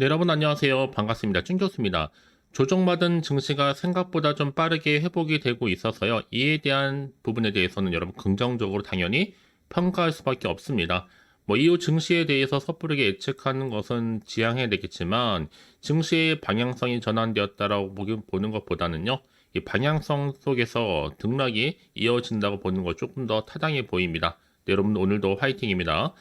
네, 여러분 안녕하세요. 반갑습니다. 준 교수입니다. 조정받은 증시가 생각보다 좀 빠르게 회복이 되고 있어서요. 이에 대한 부분에 대해서는 여러분 긍정적으로 당연히 평가할 수밖에 없습니다. 뭐 이후 증시에 대해서 섣부르게 예측하는 것은 지양해야 되겠지만 증시의 방향성이 전환되었다라고 보는 것보다는요. 이 방향성 속에서 등락이 이어진다고 보는 것 조금 더 타당해 보입니다. 네, 여러분 오늘도 화이팅입니다.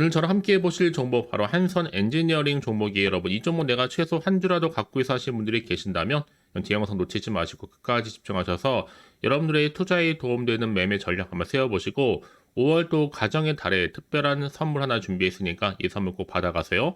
오늘 저랑 함께 해보실 종목 바로 한선 엔지니어링 종목이에요. 여러분 이 종목 내가 최소 한 주라도 갖고 있어 하시는 분들이 계신다면 뒤 영상 놓치지 마시고 끝까지 집중하셔서 여러분들의 투자에 도움되는 매매 전략 한번 세워보시고 5월 또 가정의 달에 특별한 선물 하나 준비했으니까 이 선물 꼭 받아가세요.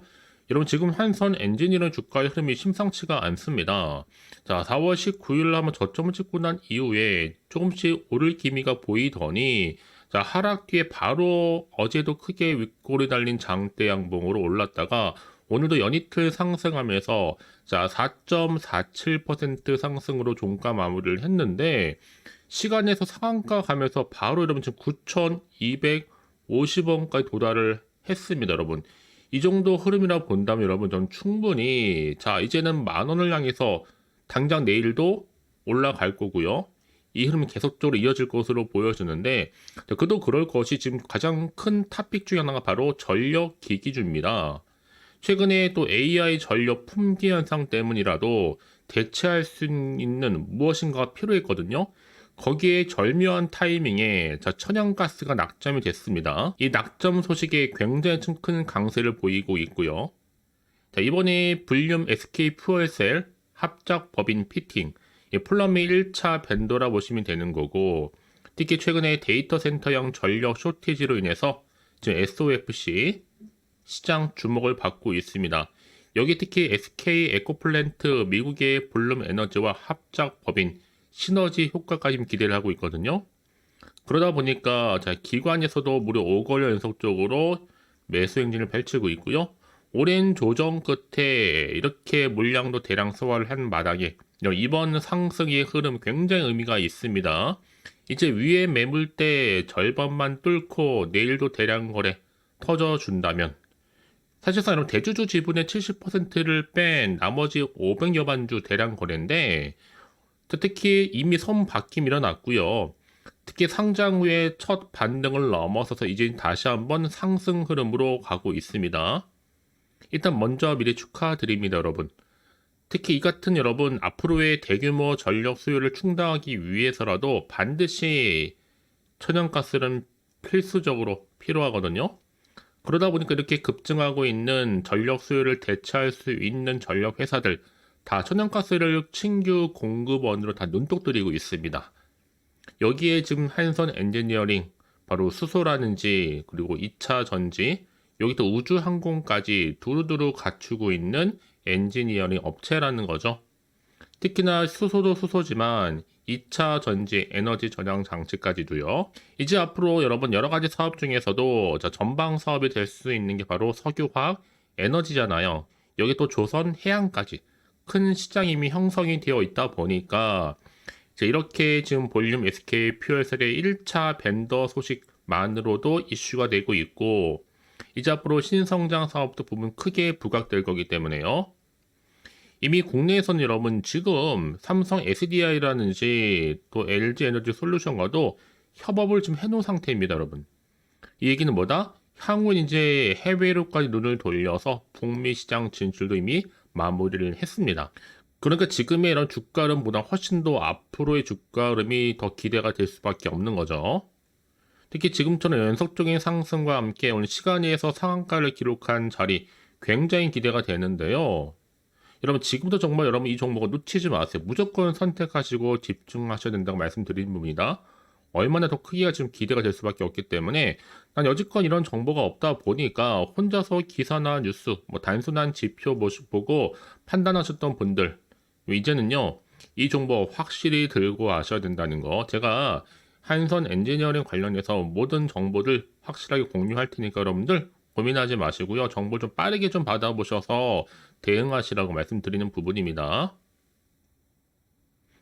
여러분 지금 한선 엔지니어링 주가의 흐름이 심상치가 않습니다. 자 4월 19일 한번 저점을 찍고 난 이후에 조금씩 오를 기미가 보이더니 자, 하락 뒤에 바로 어제도 크게 윗골이 달린 장대 양봉으로 올랐다가 오늘도 연이틀 상승하면서 자, 4.47% 상승으로 종가 마무리를 했는데 시간에서 상한가 가면서 바로 여러분 지금 9,250원까지 도달을 했습니다, 여러분. 이 정도 흐름이라 본다면 여러분 전 충분히 자, 이제는 만 원을 향해서 당장 내일도 올라갈 거고요. 이 흐름은 계속적으로 이어질 것으로 보여지는데 그도 그럴 것이 지금 가장 큰 탑픽 중에 하나가 바로 전력 기기주입니다. 최근에 또 AI 전력 품귀 현상 때문이라도 대체할 수 있는 무엇인가가 필요했거든요. 거기에 절묘한 타이밍에 자, 천연가스가 낙점이 됐습니다. 이 낙점 소식에 굉장히 큰 강세를 보이고 있고요. 자, 이번에 불륨 SK 퓨얼셀 합작 법인 피팅 이 플럼이 1차 밴도라 보시면 되는 거고 특히 최근에 데이터 센터형 전력 쇼티지로 인해서 지금 SOFC 시장 주목을 받고 있습니다. 여기 특히 SK 에코플랜트 미국의 블룸 에너지와 합작 법인 시너지 효과까지 기대를 하고 있거든요. 그러다 보니까 자, 기관에서도 무려 5거래 연속적으로 매수 행진을 펼치고 있고요. 오랜 조정 끝에 이렇게 물량도 대량 소화를 한 마당에 이번 상승의 흐름 굉장히 의미가 있습니다. 이제 위에 매물대 절반만 뚫고 내일도 대량 거래 터져준다면 사실상 여러분 대주주 지분의 70%를 뺀 나머지 500여만 주 대량 거래인데 특히 이미 선바뀜 일어났고요. 특히 상장 후에 첫 반등을 넘어서서 이제 다시 한번 상승 흐름으로 가고 있습니다. 일단 먼저 미리 축하드립니다, 여러분. 특히 이 같은 여러분 앞으로의 대규모 전력 수요를 충당하기 위해서라도 반드시 천연가스는 필수적으로 필요하거든요. 그러다 보니까 이렇게 급증하고 있는 전력 수요를 대체할 수 있는 전력 회사들 다 천연가스를 신규 공급원으로 다 눈독 들이고 있습니다. 여기에 지금 한선 엔지니어링 바로 수소라는지 그리고 2차 전지 여기 또 우주 항공까지 두루두루 갖추고 있는 엔지니어링 업체라는 거죠. 특히나 수소도 수소지만 2차 전지 에너지 저장 장치까지도요. 이제 앞으로 여러분 여러 가지 사업 중에서도 전방 사업이 될 수 있는 게 바로 석유화학 에너지잖아요. 여기 또 조선 해양까지 큰 시장이 이미 형성이 되어 있다 보니까 이렇게 지금 볼륨 SK 퓨얼셀의 1차 벤더 소식만으로도 이슈가 되고 있고 이제 앞으로 신성장 사업도 부분 크게 부각될 거기 때문에요. 이미 국내에서는 여러분 지금 삼성 SDI라는지 또 LG 에너지 솔루션과도 협업을 좀 해놓은 상태입니다, 여러분. 이 얘기는 뭐다? 향후 이제 해외로까지 눈을 돌려서 북미 시장 진출도 이미 마무리를 했습니다. 그러니까 지금의 이런 주가 흐름보다 훨씬 더 앞으로의 주가 흐름이 더 기대가 될 수밖에 없는 거죠. 특히 지금처럼 연속적인 상승과 함께 오늘 시간에서 상한가를 기록한 자리 굉장히 기대가 되는데요. 여러분 지금부터 정말 여러분 이 종목을 놓치지 마세요. 무조건 선택하시고 집중하셔야 된다고 말씀드리는 부분이다. 얼마나 더 크기가 지금 기대가 될 수밖에 없기 때문에 난 여지껏 이런 정보가 없다 보니까 혼자서 기사나 뉴스, 뭐 단순한 지표 보고 판단하셨던 분들 이제는요 이 정보 확실히 들고 가셔야 된다는 거 제가 한선 엔지니어링 관련해서 모든 정보들 확실하게 공유할 테니까 여러분들 고민하지 마시고요. 정보 좀 빠르게 좀 받아보셔서 대응하시라고 말씀드리는 부분입니다.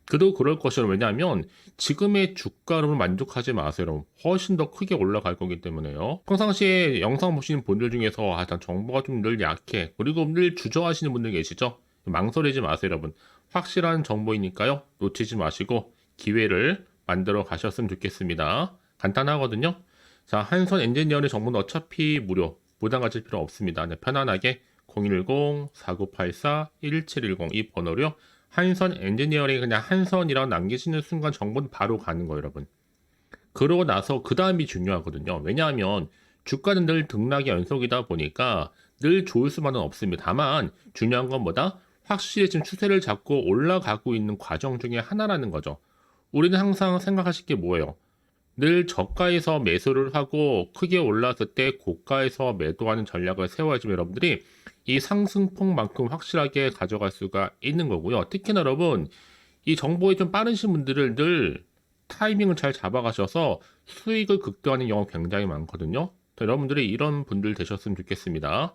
그도 그럴 것이요. 왜냐하면 지금의 주가를 만족하지 마세요. 훨씬 더 크게 올라갈 거기 때문에요. 평상시에 영상 보시는 분들 중에서 아, 난 정보가 좀 늘 약해. 그리고 늘 주저하시는 분들 계시죠? 망설이지 마세요, 여러분. 확실한 정보이니까요. 놓치지 마시고 기회를 만들어 가셨으면 좋겠습니다. 간단하거든요. 자, 한선 엔지니어링 정보는 어차피 무료. 부담 가질 필요 없습니다. 네, 편안하게 010-4984-1710 이 번호로요. 한선 엔지니어링 그냥 한선이라고 남기시는 순간 정보는 바로 가는 거예요, 여러분. 그러고 나서 그 다음이 중요하거든요. 왜냐하면 주가는 늘 등락의 연속이다 보니까 늘 좋을 수만은 없습니다. 다만 중요한 건 뭐다? 확실히 지금 추세를 잡고 올라가고 있는 과정 중에 하나라는 거죠. 우리는 항상 생각하실 게 뭐예요? 늘 저가에서 매수를 하고 크게 올랐을 때 고가에서 매도하는 전략을 세워야지만 여러분들이 이 상승폭만큼 확실하게 가져갈 수가 있는 거고요. 특히나 여러분 이 정보에 좀 빠르신 분들은 늘 타이밍을 잘 잡아가셔서 수익을 극대화하는 경우 굉장히 많거든요. 자, 여러분들이 이런 분들 되셨으면 좋겠습니다.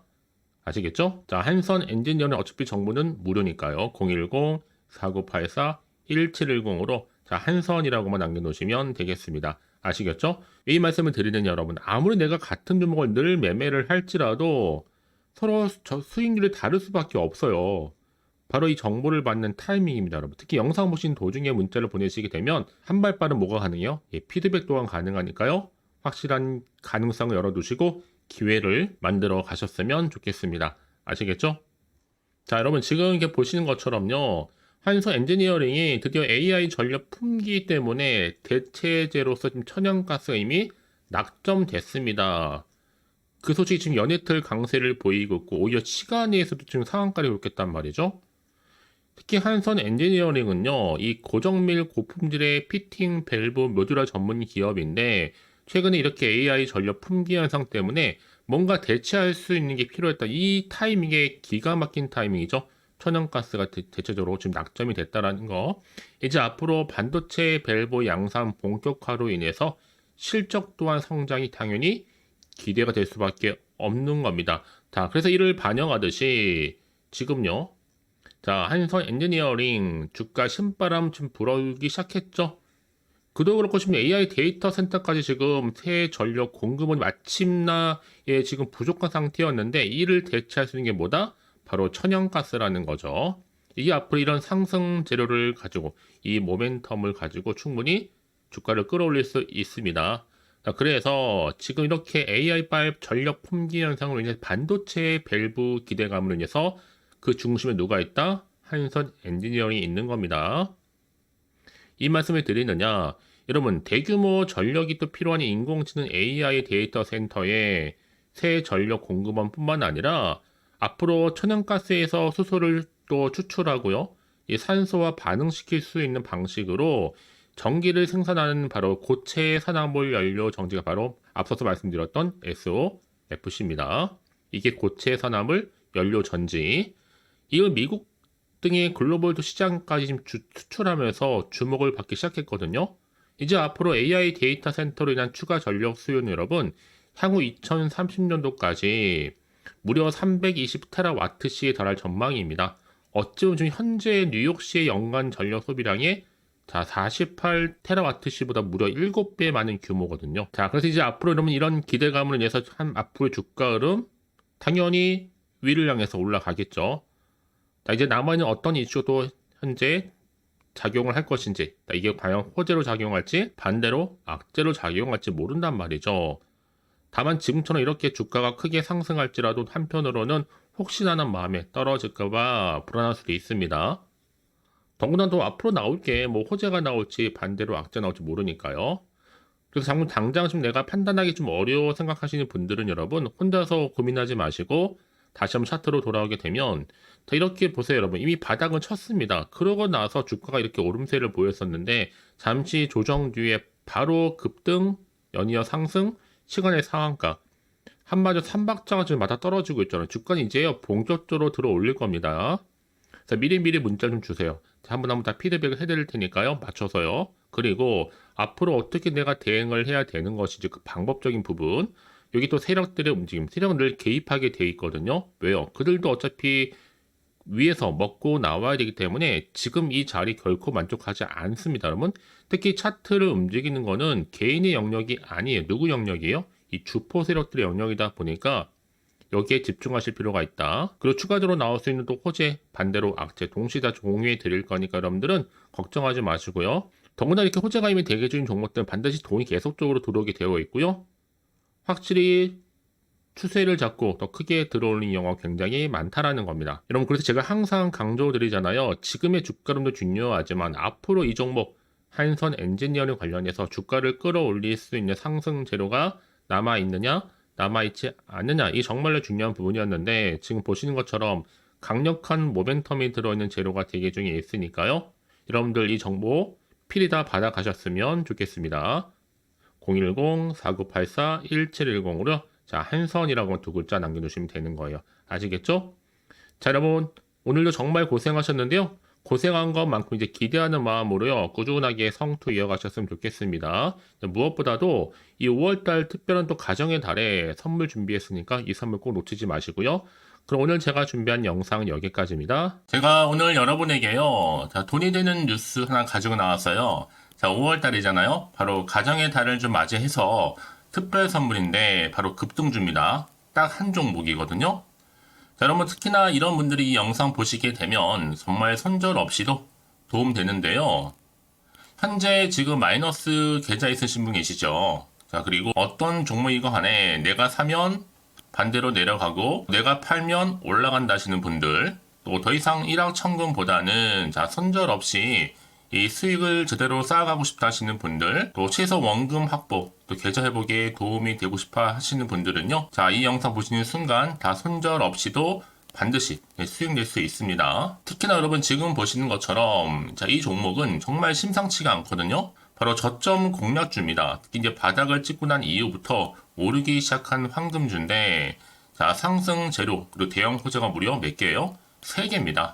아시겠죠? 자, 한선 엔지니어는 어차피 정보는 무료니까요. 010-4984-1710으로 자, 한 선이라고만 남겨놓으시면 되겠습니다. 아시겠죠? 이 말씀을 드리는 여러분, 아무리 내가 같은 종목을 늘 매매를 할지라도 서로 저 수익률이 다를 수밖에 없어요. 바로 이 정보를 받는 타이밍입니다, 여러분. 특히 영상 보신 도중에 문자를 보내시게 되면 한 발 빠른 뭐가 가능해요? 예, 피드백 또한 가능하니까요. 확실한 가능성을 열어두시고 기회를 만들어 가셨으면 좋겠습니다. 아시겠죠? 자, 여러분 지금 이렇게 보시는 것처럼요. 한서 엔지니어링이 드디어 AI 전력 품기 때문에 대체제로서 지금 천연가스가 이미 낙점됐습니다. 그 소식이 지금 연이틀 강세를 보이고 있고 오히려 시간에서도 지금 상한가를 올겠단 말이죠. 특히 한선 엔지니어링은요, 이 고정밀 고품질의 피팅 밸브 모듈화 전문 기업인데 최근에 이렇게 AI 전력 품귀 현상 때문에 뭔가 대체할 수 있는 게 필요했다. 이 타이밍에 기가 막힌 타이밍이죠. 천연가스가 대, 대체적으로 지금 낙점이 됐다라는 거. 이제 앞으로 반도체 밸브 양산 본격화로 인해서 실적 또한 성장이 당연히 기대가 될 수밖에 없는 겁니다. 자, 그래서 이를 반영하듯이 지금요. 자, 한선 엔지니어링 주가 신바람 좀 불어오기 시작했죠. 그도 그렇고 지금 AI 데이터 센터까지 지금 새 전력 공급은 마침나에 지금 부족한 상태였는데 이를 대체할 수 있는 게 뭐다? 바로 천연가스라는 거죠. 이게 앞으로 이런 상승 재료를 가지고 이 모멘텀을 가지고 충분히 주가를 끌어올릴 수 있습니다. 자, 그래서 지금 이렇게 AI5 전력 품귀 현상으로 인해 반도체 밸브 기대감으로 인해서 그 중심에 누가 있다? 한선 엔지니어링이 있는 겁니다. 이 말씀을 드리느냐? 여러분, 대규모 전력이 또 필요한 인공지능 AI 데이터 센터에 새 전력 공급원뿐만 아니라 앞으로 천연가스에서 수소를 또 추출하고요. 이 산소와 반응시킬 수 있는 방식으로 전기를 생산하는 바로 고체 산화물 연료 정지가 바로 앞서서 말씀드렸던 SOFC입니다. 이게 고체 산화물 연료 전지. 이걸 미국 등의 글로벌 시장까지 지금 주, 수출하면서 주목을 받기 시작했거든요. 이제 앞으로 AI 데이터 센터로 인한 추가 전력 수요는 여러분 향후 2030년도까지 무려 320테라와트시에 달할 전망입니다. 어찌 보면 현재 뉴욕시의 연간 전력 소비량의 자, 48테라와트시보다 무려 7배 많은 규모거든요. 자, 그래서 이제 앞으로 여러분 이런 기대감으로 인해서 한 앞으로의 주가 흐름 당연히 위를 향해서 올라가겠죠. 자, 이제 남아있는 어떤 이슈도 현재 작용을 할 것인지, 이게 과연 호재로 작용할지 반대로 악재로 작용할지 모른단 말이죠. 다만 지금처럼 이렇게 주가가 크게 상승할지라도 한편으로는 혹시나는 마음에 떨어질까봐 불안할 수도 있습니다. 더구나 또 앞으로 나올 게 뭐 호재가 나올지 반대로 악재 나올지 모르니까요. 그래서 당장, 당장 좀 내가 판단하기 좀 어려워 생각하시는 분들은 여러분 혼자서 고민하지 마시고 다시 한번 차트로 돌아오게 되면 자 이렇게 보세요 여러분 이미 바닥은 쳤습니다. 그러고 나서 주가가 이렇게 오름세를 보였었는데 잠시 조정 뒤에 바로 급등 연이어 상승 시간의 상한가 한마디로 삼박자가 지금 맞아 떨어지고 있잖아요. 주가는 이제 본격적으로 들어 올릴 겁니다. 자, 미리미리 문자 좀 주세요. 한번 한번 다 피드백을 해드릴 테니까요. 맞춰서요. 그리고 앞으로 어떻게 내가 대응을 해야 되는 것인지 그 방법적인 부분. 여기 또 세력들의 움직임, 세력은 늘 개입하게 돼 있거든요. 왜요? 그들도 어차피 위에서 먹고 나와야 되기 때문에 지금 이 자리 결코 만족하지 않습니다, 여러분. 특히 차트를 움직이는 거는 개인의 영역이 아니에요. 누구 영역이에요? 이 주포 세력들의 영역이다 보니까 여기에 집중하실 필요가 있다. 그리고 추가적으로 나올 수 있는 또 호재, 반대로 악재 동시에 다 공유해 드릴 거니까 여러분들은 걱정하지 마시고요. 더구나 이렇게 호재가 이미 대기 중인 종목들은 반드시 돈이 계속적으로 들어오게 되어 있고요. 확실히 추세를 잡고 더 크게 들어오는 경우가 굉장히 많다라는 겁니다. 여러분 그래서 제가 항상 강조드리잖아요. 지금의 주가름도 중요하지만 앞으로 이 종목 한선 엔지니어링 관련해서 주가를 끌어올릴 수 있는 상승 재료가 남아 있느냐, 남아 있지 않느냐 이 정말로 중요한 부분이었는데 지금 보시는 것처럼 강력한 모멘텀이 들어있는 재료가 대기 중에 있으니까요. 여러분들 이 정보 필히 다 받아가셨으면 좋겠습니다. 010-4984-1710으로 자 한선이라고 두 글자 남겨주시면 되는 거예요. 아시겠죠? 자 여러분 오늘도 정말 고생하셨는데요. 고생한 것만큼 이제 기대하는 마음으로요 꾸준하게 성투 이어가셨으면 좋겠습니다. 무엇보다도 이 5월달 특별한 또 가정의 달에 선물 준비했으니까 이 선물 꼭 놓치지 마시고요. 그럼 오늘 제가 준비한 영상은 여기까지입니다. 제가 오늘 여러분에게요 자, 돈이 되는 뉴스 하나 가지고 나왔어요. 자 5월달이잖아요. 바로 가정의 달을 좀 맞이해서 특별 선물인데 바로 급등주입니다. 딱 한 종목이거든요. 자, 여러분 특히나 이런 분들이 이 영상 보시게 되면 정말 손절 없이도 도움 되는데요. 현재 지금 마이너스 계좌 있으신 분 계시죠? 자, 그리고 어떤 종목이건 간에 내가 사면 반대로 내려가고 내가 팔면 올라간다 하시는 분들 또 더 이상 일확천금보다는 자, 손절 없이 이 수익을 제대로 쌓아가고 싶다 하시는 분들, 또 최소 원금 확보, 또 계좌 회복에 도움이 되고 싶어 하시는 분들은요. 자, 이 영상 보시는 순간 다 손절 없이도 반드시 수익 낼수 있습니다. 특히나 여러분 지금 보시는 것처럼 자, 이 종목은 정말 심상치가 않거든요. 바로 저점 공략주입니다. 특히 이제 바닥을 찍고 난 이후부터 오르기 시작한 황금주인데 자, 상승 재료 그리고 대형 호재가 무려 몇 개예요? 3개입니다.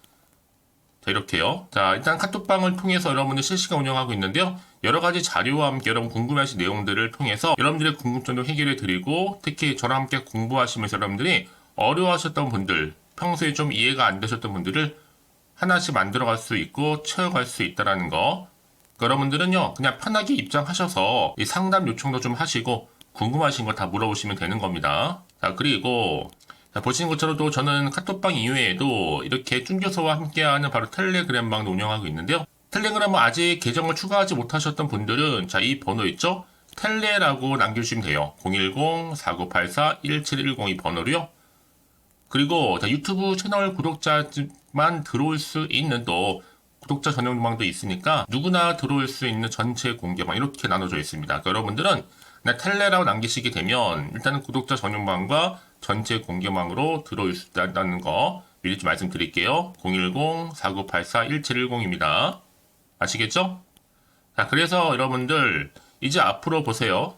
자, 이렇게요. 자, 일단 카톡방을 통해서 여러분들 실시간 운영하고 있는데요. 여러 가지 자료와 함께 여러분 궁금하신 내용들을 통해서 여러분들의 궁금증도 해결해 드리고 특히 저랑 함께 공부하시면서 여러분들이 어려워하셨던 분들, 평소에 좀 이해가 안 되셨던 분들을 하나씩 만들어 갈 수 있고 채워갈 수 있다라는 거. 여러분들은요, 그냥 편하게 입장하셔서 이 상담 요청도 좀 하시고 궁금하신 거 다 물어보시면 되는 겁니다. 자, 그리고 자, 보시는 것처럼 또 저는 카톡방 이외에도 이렇게 쭝겨서와 함께하는 바로 텔레그램방도 운영하고 있는데요. 텔레그램은 아직 계정을 추가하지 못하셨던 분들은 자, 이 번호 있죠? 텔레라고 남겨주시면 돼요. 010-4984-1710이 번호로요. 그리고 자, 유튜브 채널 구독자만 들어올 수 있는 또 구독자 전용방도 있으니까 누구나 들어올 수 있는 전체 공개방 이렇게 나눠져 있습니다. 그러니까 여러분들은 텔레라고 남기시게 되면 일단은 구독자 전용방과 전체 공개방으로 들어올 수 있다는 거 미리 좀 말씀드릴게요. 010-4984-1710입니다. 아시겠죠? 자, 그래서 여러분들 이제 앞으로 보세요.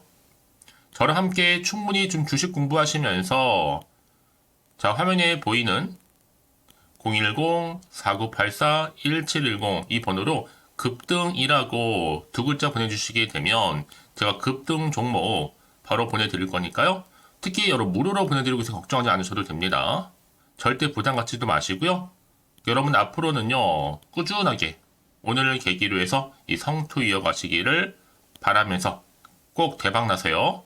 저랑 함께 충분히 좀 주식 공부하시면서 자, 화면에 보이는 010-4984-1710 이 번호로 급등이라고 두 글자 보내주시게 되면 제가 급등 종목 바로 보내드릴 거니까요. 특히 여러분 무료로 보내드리고 있어 걱정하지 않으셔도 됩니다. 절대 부담 갖지도 마시고요. 여러분 앞으로는요 꾸준하게 오늘을 계기로 해서 이 성투 이어가시기를 바라면서 꼭 대박 나세요.